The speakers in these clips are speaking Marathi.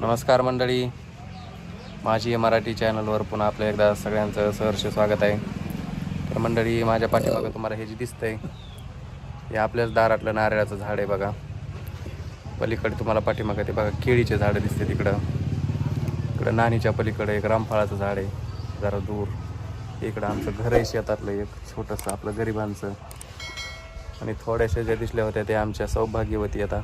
नमस्कार मंडळी. माझी मराठी चॅनलवर पुन्हा आपल्या एकदा सगळ्यांचं सहर्ष स्वागत आहे. तर मंडळी माझ्या पाठीमागं तुम्हाला हे जे दिसतंय हे आपल्याच दारातलं नारळाचं झाड आहे बघा. पलीकडे तुम्हाला पाठीमागं ते बघा केळीचे झाडं दिसते तिकडं. इकडं नाणीच्या पलीकडे एक रामफळाचं झाड आहे जरा दूर. इकडं आमचं घर आहे शेतातलं एक छोटंसं आपलं गरिबांचं. आणि थोड्याशा ज्या दिसल्या होत्या त्या आमच्या सौभाग्यवती आता.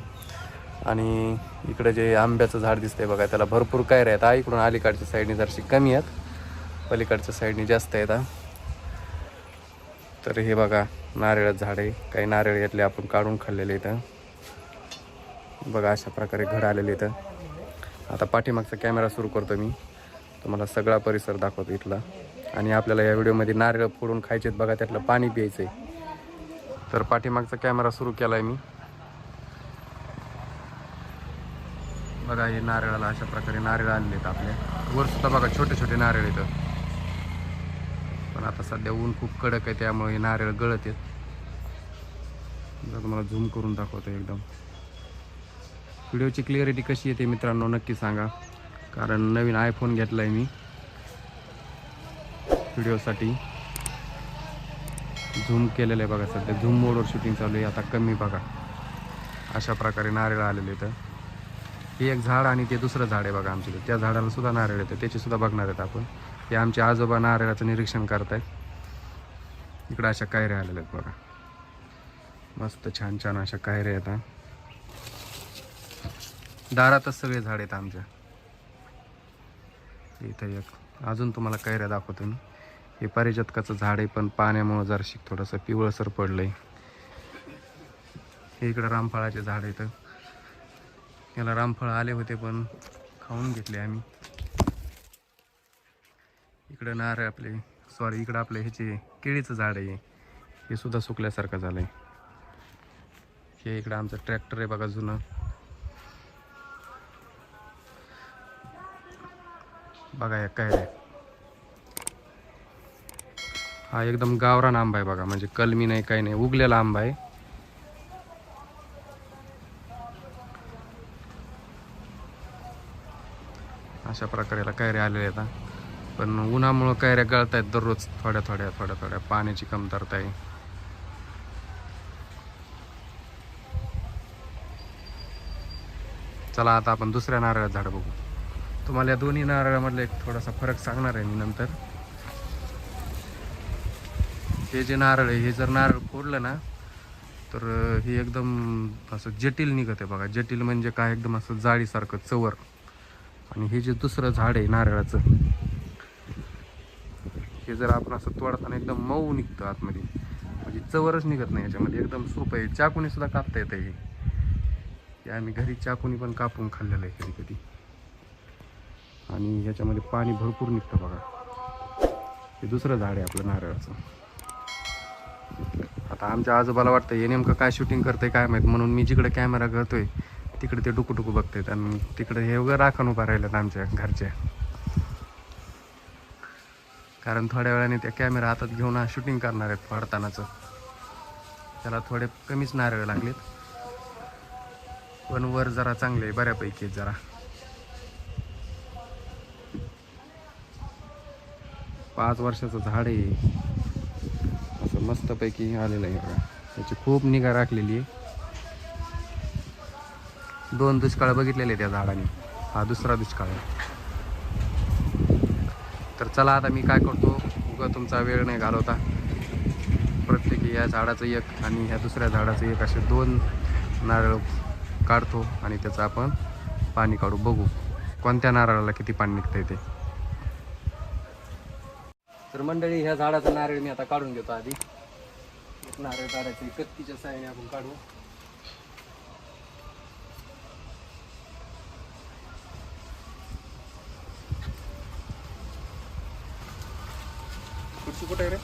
आणि इकडे जे आंब्याचं झाड दिसतंय बघा त्याला भरपूर काय आहेत. हा इकडून अलीकडच्या साईडने जरशी कमी आहेत. पलीकडच्या साईडने जास्त आहेत हा. तर हे बघा नारळाचं झाड आहे. काही नारळ यातले आपण काढून खाल्लेले इथं बघा अशा प्रकारे घर आलेले इथं आता पाठीमागचा कॅमेरा सुरू करतो मी. तुम्हाला सगळा परिसर दाखवतो इथला. आणि आपल्याला या व्हिडिओमध्ये नारळ फोडून खायचे आहेत बघा त्यातलं पाणी प्यायचं आहे तर पाठीमागचा कॅमेरा सुरू केला आहे मी. बघा हे नारळाला अशा प्रकारे नारळ आणले आहेत आपले. वर सुद्धा बघा छोटे छोटे नारळ येतं पण आता सध्या ऊन खूप कडक आहे त्यामुळे हे नारळ गळत आहेत. तुम्हाला झूम करून दाखवतो एकदम. व्हिडिओची क्लिअरिटी कशी येते मित्रांनो नक्की सांगा. कारण नवीन आयफोन घेतला आहे मी व्हिडिओसाठी झूम केलेलं आहे बघा सध्या. झूम मोडवर शूटिंग चालू आहे. आता कमी बघा. अशा प्रकारे नारळ आलेले आहेत. हे एक झाड आणि ते दुसरं झाड आहे बघा आमच्या त्या झाडाला सुद्धा नारळ येतं. त्याचे सुद्धा बघणार आहेत आपण. हे आमचे आजोबा नारळाचं निरीक्षण करतायत. इकडं अशा कायऱ्या आलेल्या आहेत बघा. मस्त छान छान अशा कायऱ्या येतात दारातच सगळे झाड आहेत आमच्या. इथं एक. अजून तुम्हाला कैऱ्या दाखवतो मी. हे पारिजातकाचं झाड आहे पण पाण्यामुळं जराशी थोडंसं पिवळसर पडलंय. हे इकडं रामफळाचे झाड आहे याला रामफळ आले होते पण खाऊन घेतले आम्ही. इकडं नारळ आपले सॉरी इकडं आपले ह्याचे केळीचं झाड आहे. हे सुद्धा सुकल्यासारखं झालं आहे हे इकडं आमचं ट्रॅक्टर आहे बघा जुनं. बघा या काय हा एकदम गावरान आंबा आहे बघा म्हणजे कलमी नाही काही नाही उगलेला आंबा आहे. अशा प्रकारे याला कैऱ्या आलेल्या आहेत पण उन्हामुळं कैऱ्या गळत आहेत दररोज थोड्या थोड्या थोड्या थोड्या. पाण्याची कमतरता आहे. चला आता आपण दुसऱ्या नारळात झाड बघू. तुम्हाला या दोन्ही नारळामधला एक थोडासा फरक सांगणार आहे मी नंतर. हे जे नारळ आहे हे जर नारळ फोडलं ना तर हे एकदम असं जटिल निघत आहे बघा. जटिल म्हणजे काय? एकदम असं जाळीसारखं चवर. आणि हे जे दुसरं झाड आहे नारळाचं हे जर आपण असं तोडताना एकदम मऊ निघतं आतमध्ये म्हणजे चवरच निघत नाही याच्यामध्ये. एकदम सोपं आहे. चाकूने सुद्धा कापता येतं हे. हे आम्ही घरी चाकूनी पण कापून खाल्लेलं आहे कधी कधी. आणि ह्याच्यामध्ये पाणी भरपूर निघतं बघा. हे दुसरं झाड आहे आपलं नारळाचं. आता आमच्या आजोबाला वाटतं हे नेमकं काय शूटिंग करतंय काय माहीत? म्हणून मी जिकडे कॅमेरा करतोय तिकडे ते डुकू डुकू बघतात आणि तिकडे हे वगैरे राखण उभा राहिल्यात आमच्या घरच्या कारण थोड्या वेळाने त्या कॅमेरा हातात घेऊन हा शूटिंग करणार आहेत फाडतानाचं त्याला थोडे कमीच नारळ लागलेत. पण वर जरा चांगले आहे, बऱ्यापैकी जरा. पाच वर्षाचं झाड आहे. असं मस्तपैकी आलेलं आहे बघा. त्याची खूप निगा राखलेली आहे. दोन दुष्काळ बघितलेले त्या झाडाने. हा दुसरा दुष्काळ तर चला आता मी काय करतो? उगा तुमचा वेळ नाही घालवता. प्रत्येकी या झाडाचं एक आणि ह्या दुसऱ्या झाडाचं एक असे दोन नारळ काढतो आणि त्याचं आपण पाणी काढू. बघू कोणत्या नारळाला किती पाणी निघतं ते. तर मंडळी ह्या झाडाचं नारळ मी आता काढून घेतो आधी. एक नारळ काढायचं कत्तीच्या साह्याने आपण काढू. कुठे रे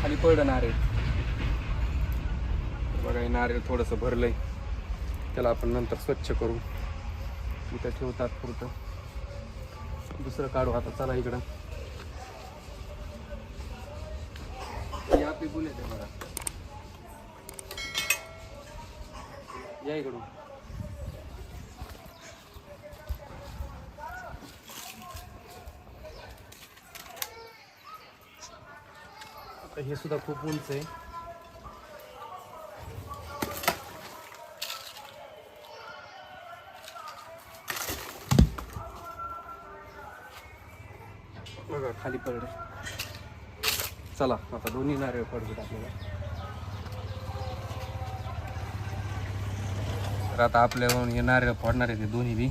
खाली पडलं नारळ बघा हे नारळ थोडंसं भरलंय. त्याला आपण नंतर स्वच्छ करू. इथं ठेवतात पुरतं. दुसरं काढू आता चला इकडं. या पिकून येते बघा. या इकडून. आता हे सुद्धा खूप उंच आहे. बघा खाली पडले. चला आता दोन्ही नारळ पडतात आपल्याला. तर आता आपल्या हे नारळ फोडणार आहे ते दोन्ही बी.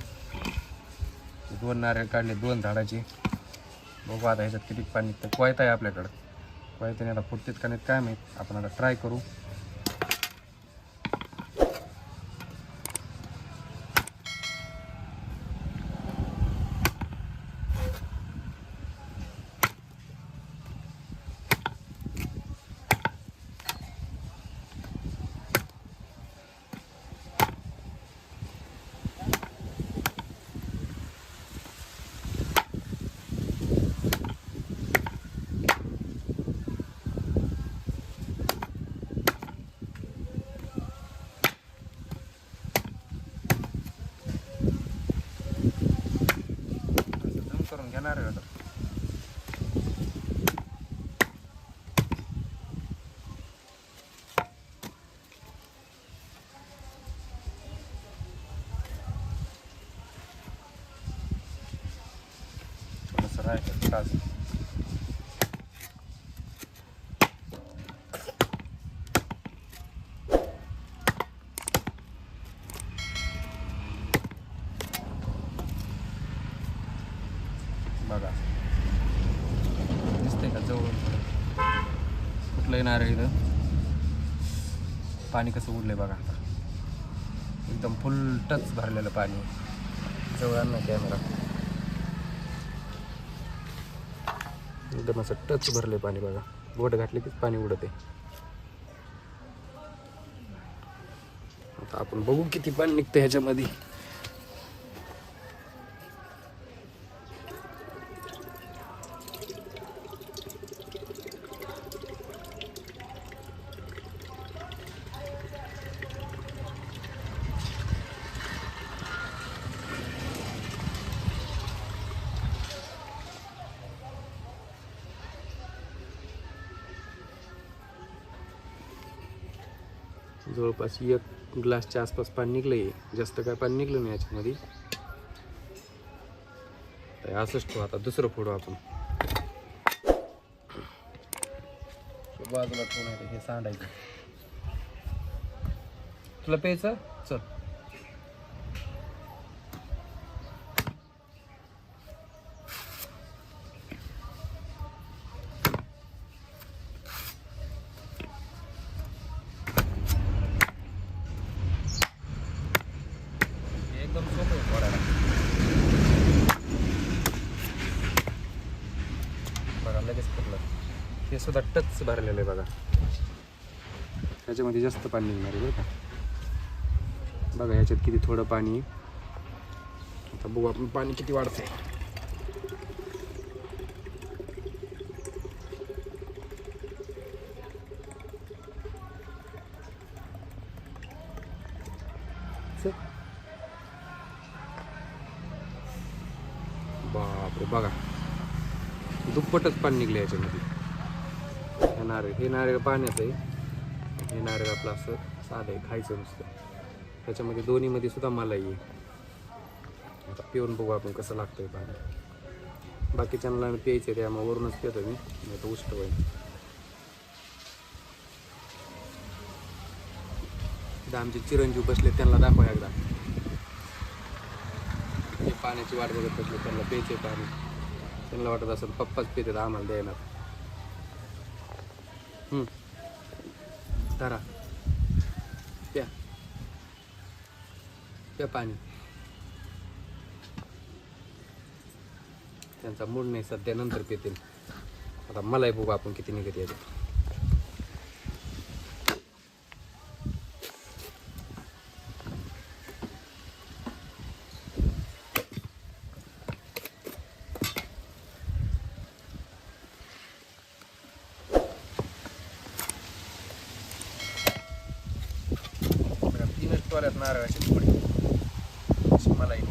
दोन नारळ काढले दोन झाडाचे. बघू आता ह्याच्यात किती पाणी तर कोयता आहे आपल्याकडं. कोयत्याने आता फुटतेत का नाहीत काय माहीत. आपण आता ट्राय करू. carga. कुठलं येणार आहे इथं. पाणी कसं उडलंय बघा आता. एकदम फुल टच भरलेलं पाणी. जवळ ना कॅमेरा एकदम असं टच भरले पाणी बघा. बोट घातले की पाणी उडत. आहे आता आपण बघू किती पाणी निघतं ह्याच्यामध्ये. जवळपास एक ग्लासच्या आसपास पाणी निघलं आहे जास्त काय पाणी निघलं नाही याच्यामध्ये. तर असंच ठेवू आता दुसरं फोडू आपण. बाजूला ठेवून आहे हे सांडायचं. तुला प्यायचं? चल. सुद्धा टच भरलेलं आहे बघा. ह्याच्यामध्ये जास्त पाणी निघणार आहे बरं का. बघा ह्याच्यात किती थोडं पाणी आता बघू आपण पाणी किती वाढतंय. आहे बापरे बघा. दुप्पटच पाणी निघलं याच्यामध्ये नारळ हे नारळ पाण्याचं आहे. हे नारळ आपलं असं साधं आहे खायचं नुसतं. त्याच्यामध्ये दोन्हीमध्ये सुद्धा मलाई आहे. आता पिऊन बघू आपण कसं लागतंय पाणी. बाकीच्यांना प्यायचं आहे मग वरूनच पितो मी. नाही तर उष्ट होईल आमचे चिरंजीव बसले त्यांना दाखवा एकदा. पाण्याची वाट बघत बसले त्यांना प्यायचे पाणी. त्यांना वाटत असेल पप्पाच पितात आम्हाला द्यायला धरा. प्या. प्या पाणी. त्यांचा मूड नाही सध्या नंतर पितील. आता मलाही बघू आपण किती निघत याच्यात नारळाची पुढे अशी मलाई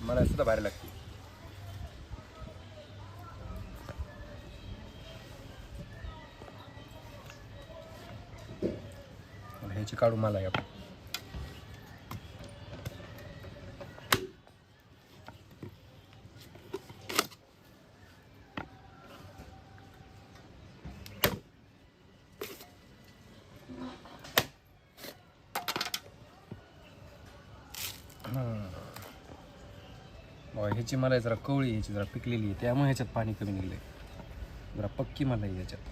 मला सुद्धा भारी लागते. ह्याची काढू मला आपण. ह्याची मला जरा कवळी ह्याची जरा पिकलेली आहे त्यामुळे ह्याच्यात पाणी कमी निघलंय. जरा पक्की मला आहे ह्याच्यात.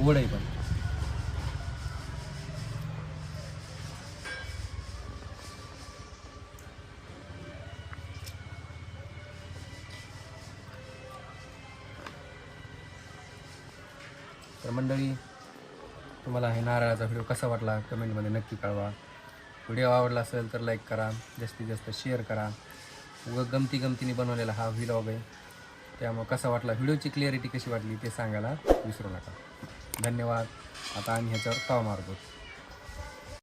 गोड आहे पण. तर मंडळी तुम्हाला हे नारळाचा व्हिडिओ कसा वाटला? कमेंटमध्ये नक्की कळवा. व्हिडिओ आवडला असेल तर लाईक करा. जास्तीत जास्त शेअर करा. व गमती गमतीने बनवलेला हा व्हिलॉग आहे. त्यामुळं कसा वाटला? व्हिडिओची क्लिअरिटी कशी वाटली ते सांगायला विसरू नका. धन्यवाद. आता आम्ही ह्याच्यावर ताव मारतो.